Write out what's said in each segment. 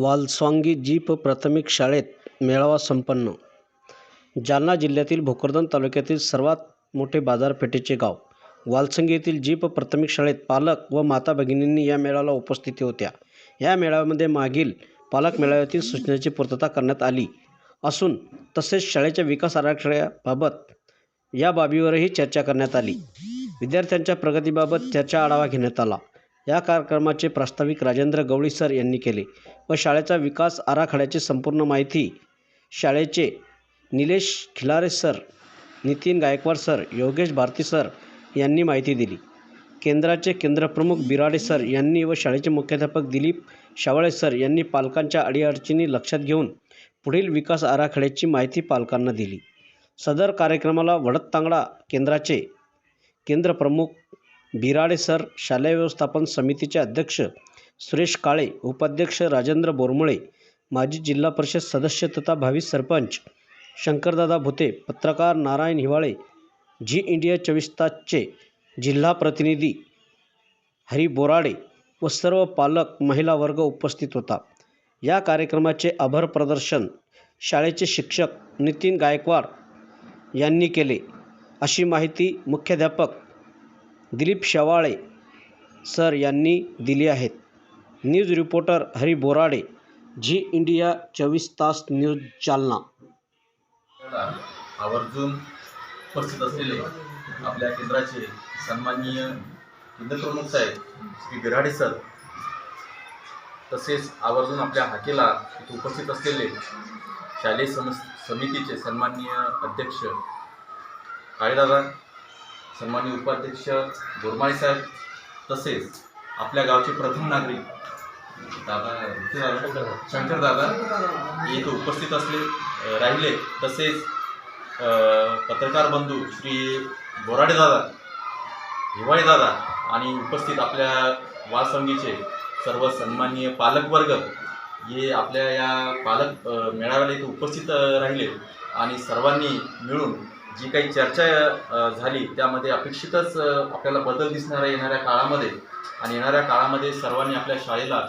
वालस्वांगी jeep प्राथमिक शाळेत मेळावा संपन्न. जालना जिल्ह्यातील भोकरदन तालुक्यातील सर्वात मोठे बाजारपेठेचे गाव. वालसंगी येथील जीप प्राथमिक शाळेत पालक व माता भगिनींनी या मेळाव्याला उपस्थिती होत्या. या मेळाव्यामध्ये मागील पालक मेळाव्यातील सूचनेची पूर्तता करण्यात आली असून तसेच शाळेच्या विकास आराखड्याबाबत या बाबीवरही चर्चा करण्यात आली. विद्यार्थ्यांच्या प्रगतीबाबत चर्चा आढावा घेण्यात आला. या कार्यक्रमाचे प्रास्ताविक राजेंद्र गवळी सर यांनी केले व शाळेचा विकास आराखड्याची संपूर्ण माहिती शाळेचे Nilesh Khilare sir Nitin Gaikwad sir Yogesh Bharti sir यांनी माहिती दिली. केंद्राचे केंद्रप्रमुख बिराडे सर यांनी व शाळेचे मुख्याध्यापक दिलीप शावळे सर यांनी पालकांच्या अडीअडचणी लक्षात घेऊन पुढील विकास आराखड्याची माहिती पालकांना दिली. सदर कार्यक्रमाला वडदतांगडा केंद्राचे केंद्रप्रमुख बिराडे सर शालेय व्यवस्थापन समितीचे अध्यक्ष सुरेश काळे उपाध्यक्ष राजेंद्र बोरमुळे माजी जिल्हा परिषद सदस्य तथा भावी सरपंच शंकरदादा भुते पत्रकार नारायण हिवाळे झी इंडिया चोवीस तासचे जिल्हा प्रतिनिधी हरी बोराडे व सर्व पालक महिला वर्ग उपस्थित होता. या कार्यक्रमाचे आभार प्रदर्शन शाळेचे शिक्षक नितीन गायकवाड यांनी केले. अशी माहिती मुख्याध्यापक दिलीप शेवाळे सर यांनी दिली आहेत. News reporter Hari Borade Zee India चोवीस तास न्यूज जालना आवर्जून उपस्थित असलेले आपल्या केंद्राचे सन्माननीय केंद्रप्रमुख साहेब श्री बिराडे सर तसेच आवर्जून आपल्या हाकेला इथे उपस्थित असलेले शालेय सम समितीचे सन्माननीय अध्यक्ष काळेदादा सन्माननीय उपाध्यक्ष बोरमाळे साहेब तसेच आपल्या गावचे प्रथम नागरिक दादा शंकर दादा इथे उपस्थित असले राहिले. तसेच पत्रकार बंधू श्री बोराडे दादा हिवाळे दादा आणि उपस्थित आपल्या वासंगीचे सर्व सन्माननीय पालकवर्ग हे आपल्या या पालक मेळाव्याला इथे उपस्थित राहिले आणि सर्वांनी मिळून जी काही चर्चा झाली त्यामध्ये अपेक्षितच आपल्याला बदल दिसणार आहे येणाऱ्या काळामध्ये आणि येणाऱ्या काळामध्ये सर्वांनी आपल्या शाळेला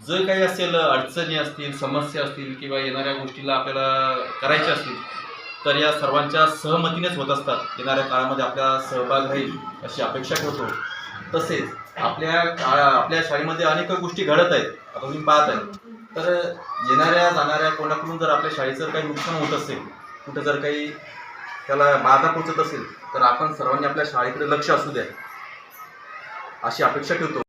जे काही असेल अडचणी असतील समस्या असतील किंवा येणाऱ्या गोष्टीला आपल्याला करायच्या असतील तर या सर्वांच्या सहमतीनेच होत असतात. येणाऱ्या काळामध्ये आपला सहभाग राहील अशी अपेक्षा करतो. तसेच आपल्या काळा आपल्या शाळेमध्ये अनेक गोष्टी घडत आहेत. आता तुम्ही पाहत आहे तर येणाऱ्या जाणाऱ्या कोणाकडून जर आपल्या शाळेचं काही नुकसान होत असेल कुठं जर काही त्याला बाधा पोचत असेल तर आपण सर्वांनी आपल्या शाळेकडे लक्ष असू द्या. अशी अपेक्षा ठेवतो.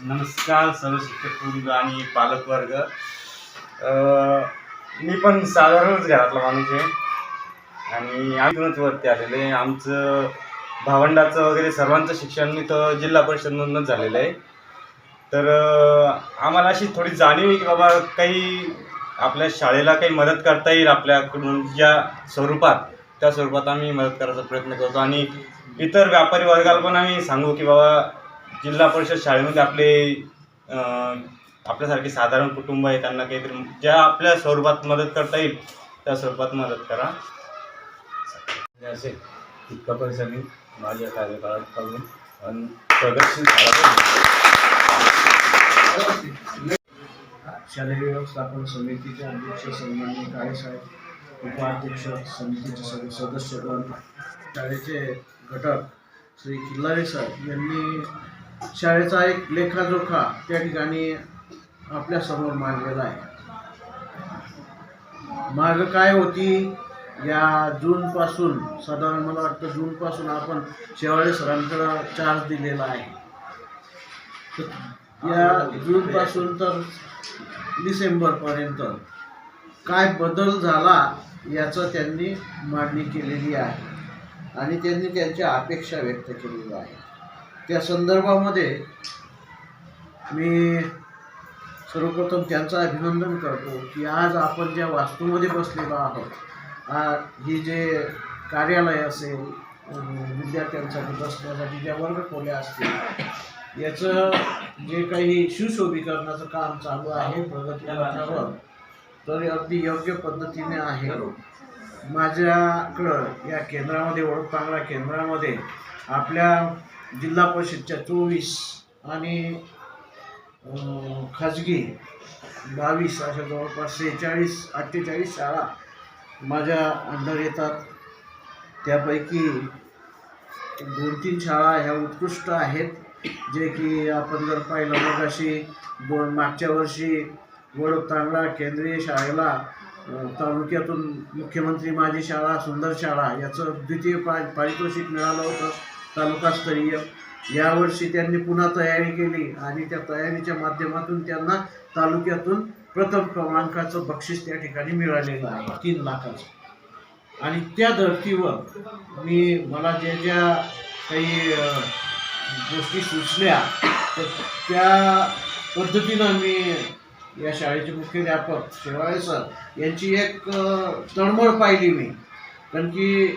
नमस्कार सर्व शिक्षक आणि पालकवर्ग. मी पण साधारणच घरातला माणूस आहे. आणि आम्हीच वरती आलेले आहे. आमचं भावंडाचं वगैरे सर्वांचं शिक्षण मी तर जिल्हा परिषदमधूनच झालेलं आहे. तर आम्हाला अशी थोडी जाणीव आहे की बाबा काही आपल्या शाळेला काही मदत करता येईल आपल्याकडून ज्या स्वरूपात त्या स्वरूपात आम्ही मदत करायचा प्रयत्न करतो. आणि इतर व्यापारी वर्गाला पण आम्ही सांगू की बाबा जिल्हा परिषद शाळेमध्ये आपले आपल्यासारखे साधारण कुटुंब आहे त्यांना काहीतरी ज्या आपल्या स्वरूपात मदत करता येईल त्या स्वरूपात मदत करा. असे इतका पैसे मी माझ्या कार्यकाळात करून आणि प्रगतशील झाला शालेय व्यवस्थापन समितीचे अध्यक्ष सन्मान्य काळेसाहेब उपाध्यक्ष समितीचे सगळे सदस्यगण शाळेचे घटक श्री किल्लारे सर यांनी शाळेचा एक लेखाजोखा त्या ठिकाणी आपल्यासमोर मांडलेला आहे. माग काय होती? या जूनपासून साधारण मला वाटतं जूनपासून आपण शेवाळे सरांकडं चार्ज दिलेला आहे. तर या जूनपासून तर डिसेंबरपर्यंत. काय बदल झाला याचं त्यांनी मांडणी केलेली आहे. आणि त्यांनी त्यांच्या अपेक्षा व्यक्त केलेल्या आहे. त्या संदर्भामध्ये मी सर्वप्रथम त्यांचं अभिनंदन करतो की आज आपण ज्या वास्तूमध्ये बसलेलो आहोत ही जे कार्यालय असेल विद्यार्थ्यांसाठी बसण्यासाठी ज्या वर्गखोल्या असतील याचं जे काही सुशोभीकरणाचं काम चालू आहे प्रगती पथावर तर अगदी योग्य पद्धतीने आहे. माझ्याकडं या केंद्रामध्ये ओळखतांगडा केंद्रामध्ये आपल्या जिल्हा परिषदच्या चोवीस आणि खाजगी बावीस अशा जवळपास सेहेचाळीस अठ्ठेचाळीस शाळा माझ्या अंडर येतात. त्यापैकी दोन तीन शाळा ह्या उत्कृष्ट आहेत. जे की आपण जर पाहिलं मग अशी मागच्या वर्षी वडोद केंद्रीय शाळेला तालुक्यातून मुख्यमंत्री माझी शाळा सुंदर शाळा याचं द्वितीय पा पारितोषिक मिळालं होतं तालुकास्तरीय यावर्षी त्यांनी पुन्हा तयारी केली आणि त्या तयारीच्या माध्यमातून त्यांना तालुक्यातून प्रथम क्रमांकाचं बक्षीस त्या ठिकाणी मिळालेलं आहे तीन लाखाचं. आणि त्या धर्तीवर मी मला ज्या ज्या काही गोष्टी सुचल्या. तर त्या पद्धतीनं मी या शाळेचे मुख्याध्यापक शेवाळे सर यांची एक तळमळ पाहिली मी. कारण की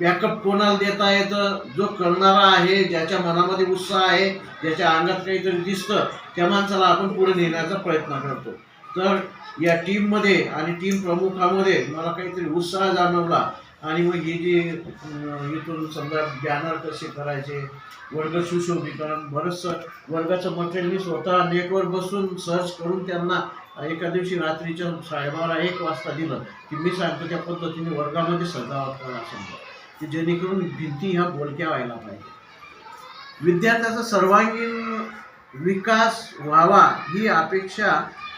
बॅकअप कोणाला देता येतं? जो करणारा आहे ज्याच्या मनामध्ये उत्साह आहे ज्याच्या अंगात काहीतरी दिसतं त्या माणसाला आपण पुढे नेण्याचा प्रयत्न करतो. तर या टीममध्ये आणि टीम प्रमुखामध्ये मला काहीतरी उत्साह जाणवला. आणि मग हे जे इथून समजा बॅनर कसे करायचे वर्ग सुशोभीकरण बरंचसं वर्गाचं मटेरियल मी स्वतः नेटवर बसून सर्च करून त्यांना एका दिवशी रात्रीच्या साडेबारा एक वाजता दिलं की मी सांगतो त्या पद्धतीने वर्गामध्ये सजावट करा समजा. की जेणेकरून भिंती ह्या बोलक्या व्हायला पाहिजे. विद्यार्थ्याचा सर्वांगीण विकास व्हावा ही अपेक्षा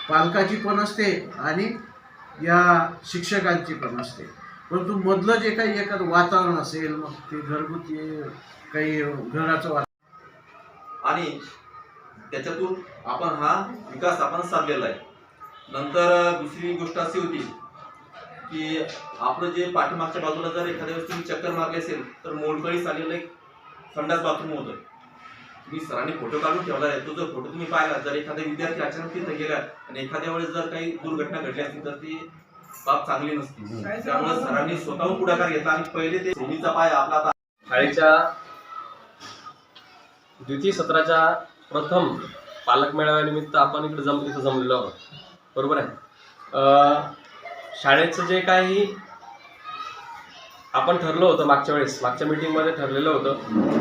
पालकाची पण असते आणि या शिक्षकांची पण असते. परंतु मधलं जे काही एखादं वातावरण असेल मग ते घरगुती काही घराचं वातावरण. आणि त्याच्यातून आपण हा विकास आपण साधलेला आहे. नंतर दुसरी गोष्ट अशी होती की आपलं जे पाठीमागच्या बाजूला जर एखाद्या वेळेस तुम्ही चक्कर मारली असेल तर मोडकळीस आलेलं एक संडास बाथरूम होतं. मी सरांनी फोटो काढून ठेवला आहे. तो जर फोटो तुम्ही पाहिला जर एखादा विद्यार्थी अचानक तिथे गेला आणि एखाद्या वेळेस जर काही दुर्घटना घडली असतील तर ती बाब चांगली नसती. त्यामुळे सरांनी स्वतःहून पुढाकार घेतला आणि पहिले ते भूमीचा पाय आपला आता शाळेच्या द्वितीय सत्राच्या प्रथम पालक मेळाव्यानिमित्त आपण इकडे जम इथं जमलेलो आहोत. बरोबर आहे? अं, शाळेचं जे काही आपण ठरलं होतं मागच्या वेळेस मागच्या मीटिंगमध्ये ठरलेलं होतं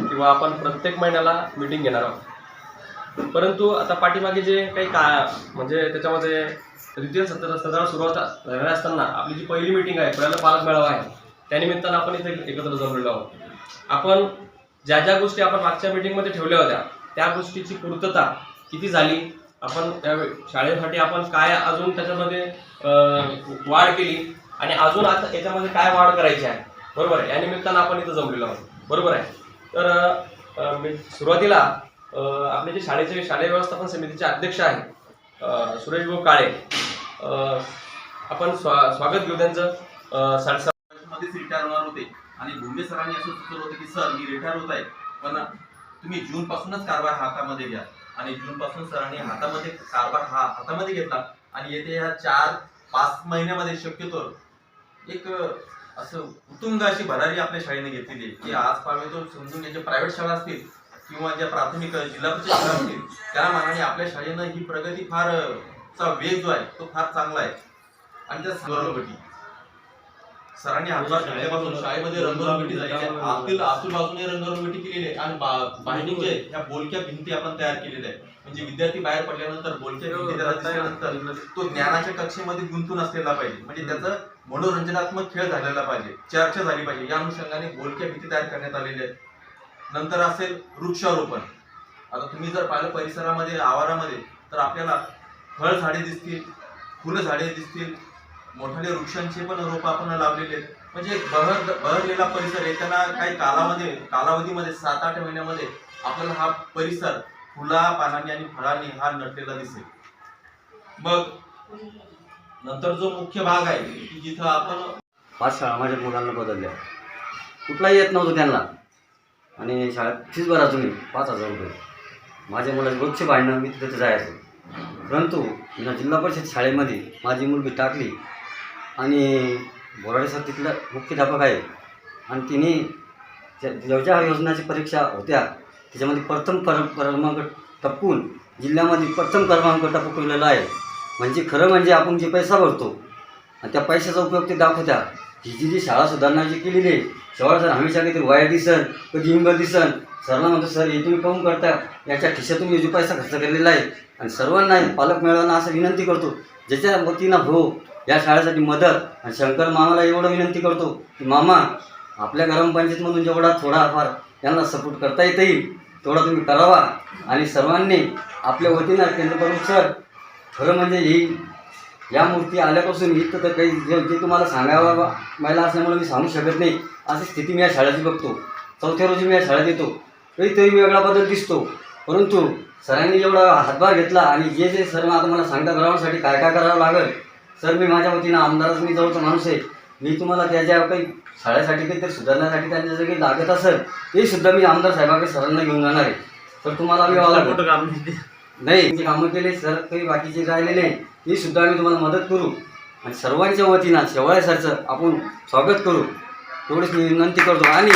किंवा आपण प्रत्येक महिन्याला मीटिंग घेणार आहोत. परंतु आता पाठीमागे जे काही का म्हणजे त्याच्यामध्ये द्वितीय सत्र सत्राला सुरुवात झालेल्या असताना आपली जी पहिली मीटिंग आहे पहिला पालक मेळावा आहे त्यानिमित्तानं आपण इथे एकत्र जमलेलो आहोत. आपण ज्या ज्या गोष्टी आपण मागच्या मीटिंगमध्ये ठेवल्या होत्या त्या गोष्टीची पूर्तता किती झाली? आपण त्या शाळेसाठी आपण काय अजून त्याच्यामध्ये वाढ केली? आणि अजून आता याच्यामध्ये काय वाढ करायची आहे? बरोबर आहे? या निमित्तानं आपण इथं जमलेलो आहोत. बरोबर आहे? तर मी सुरुवातीला आपले जे शाळेचे शालेय व्यवस्थापन समितीचे अध्यक्ष आहेत सुरेश भाऊ काळे आपण स्वा स्वागत घेऊ त्यांचं. साडेसात मध्येच रिटायर होणार होते. आणि भूमे सरांनी असं सुचवलं होतं की सर मी रिटायर होत आहे. पण तुम्ही जून पासूनच कारभार हातामध्ये घ्या. आणि जून पासून सरांनी हातामध्ये कारभार हा हातामध्ये घेतला. आणि येते ह्या चार पाच महिन्यामध्ये शक्यतो एक असं उत्तुंग अशी भरारी आपल्या शाळेने घेतलेली की आज पावे तो समजून ज्या प्रायव्हेट शाळा असतील किंवा ज्या प्राथमिक जिल्हा परिषद शाळा असतील त्या मानाने आपल्या शाळेनं ही प्रगती फार चा वेग जो आहे तो फार चांगला आहे. आणि त्या रंगरंगटी. सरांनी हातभार घेतल्यापासून शाळेमध्ये रंगरंगटी आहे. आतील आतून बाजूने रंगरंगटी केलेली आहे. आणि बा- बाहेरील जे ह्या बोलक्या भिंती आपण तयार केलेल्या आहे म्हणजे विद्यार्थी बाहेर पडल्यानंतर बोलक्या भिंती त्याला दिसल्यानंतर तो ज्ञानाच्या कक्षेमध्ये गुंतून असलेला पाहिजे. म्हणजे त्याचं मनोरंजनात्मक खेळ झालेला पाहिजे. चर्चा झाली पाहिजे. या अनुषंगाने बोलक्या भिंती तयार करण्यात आलेल्या आहेत. नंतर असेल वृक्षारोपण. आता तुम्ही जर पाहिलं परिसरामध्ये आवारामध्ये तर आपल्याला फळ झाडे दिसतील फुलं झाडे दिसतील. मोठाले वृक्षांचे पण रोप आपण लावलेले आहेत. म्हणजे बहर बहरलेला परिसर आहे. त्यांना काही कालामध्ये कालावधीमध्ये सात आठ महिन्यामध्ये आपल्याला हा परिसर फुला पानांनी आणि फळांनी हा नटलेला दिसेल. मग नंतर जो मुख्य भाग आहे की जिथं आपण पाच शाळा माझ्या मुलांना बदलल्या. कुठलाही येत नव्हतं त्यांना. आणि शाळेत फीस भरा तुम्ही पाच हजार रुपये. माझ्या मुलाचे रोजचे भांडणं मी तिथे जायचो. परंतु मी जिल्हा परिषद शाळेमध्ये माझी मुलगी टाकली आणि बोराडे सर तिथला मुख्याध्यापक आहे. आणि तिने ज्या ज्या योजनाची परीक्षा होत्या त्याच्यामध्ये प्रथम कर क्रमांक टपकून जिल्ह्यामध्ये प्रथम क्रमांक टपकवलेला आहे. म्हणजे खरं म्हणजे आपण जे पैसा भरतो आणि त्या पैशाचा उपयोग ते दाखवत्या. ही जी जी शाळा सुधारणाची केलेली आहे शेवट सर हमेशा कधी वायर दिसन कधी इंबर दिसन सरला म्हणतो सर हे तुम्ही काहून करता याच्या खिशातून मी जो पैसा खर्च केलेला आहे आणि सर्वांना पालक मेळाव्यांना असं विनंती करतो. ज्याच्या वतीनं हो या शाळेसाठी मदत. आणि शंकर मामाला एवढं विनंती करतो की मामा आपल्या ग्रामपंचायतमधून जेवढा थोडाफार यांना सपोर्ट करता येता येईल तेवढा तुम्ही करावा. आणि सर्वांनी आपल्या वतीनं केंद्र प्रमुख सर खरं म्हणजे ही या मूर्ती आल्यापासून इथं तर काही जे जे तुम्हाला सांगावं महिला असल्यामुळे मी सांगू शकत नाही. अशी स्थिती मी या शाळेची बघतो. चौथ्या रोजी मी या शाळेत येतो. काहीतरी वेगळा बदल दिसतो. परंतु सरांनी जेवढा हातभार घेतला आणि जे जे सर आता मला सांगता ग्राउंडसाठी काय काय करावं लागेल सर मी माझ्या वतीनं आमदारच मी जवळचा माणूस आहे. मी तुम्हाला त्याच्या काही शाळेसाठी काहीतरी सुधारण्यासाठी त्यांच्या जर काही लागत असेल ते सुद्धा मी आमदार साहेबाकडे सरांना घेऊन जाणार आहे. तर तुम्हाला मी वाला नाही जे कामं केले सर काही बाकीचे राहिलेले नाही. ते सुद्धा आम्ही तुम्हाला मदत करू. आणि सर्वांच्या वतीनं शेवाळे सरचं आपण स्वागत करू. एवढीच मी विनंती करतो. आणि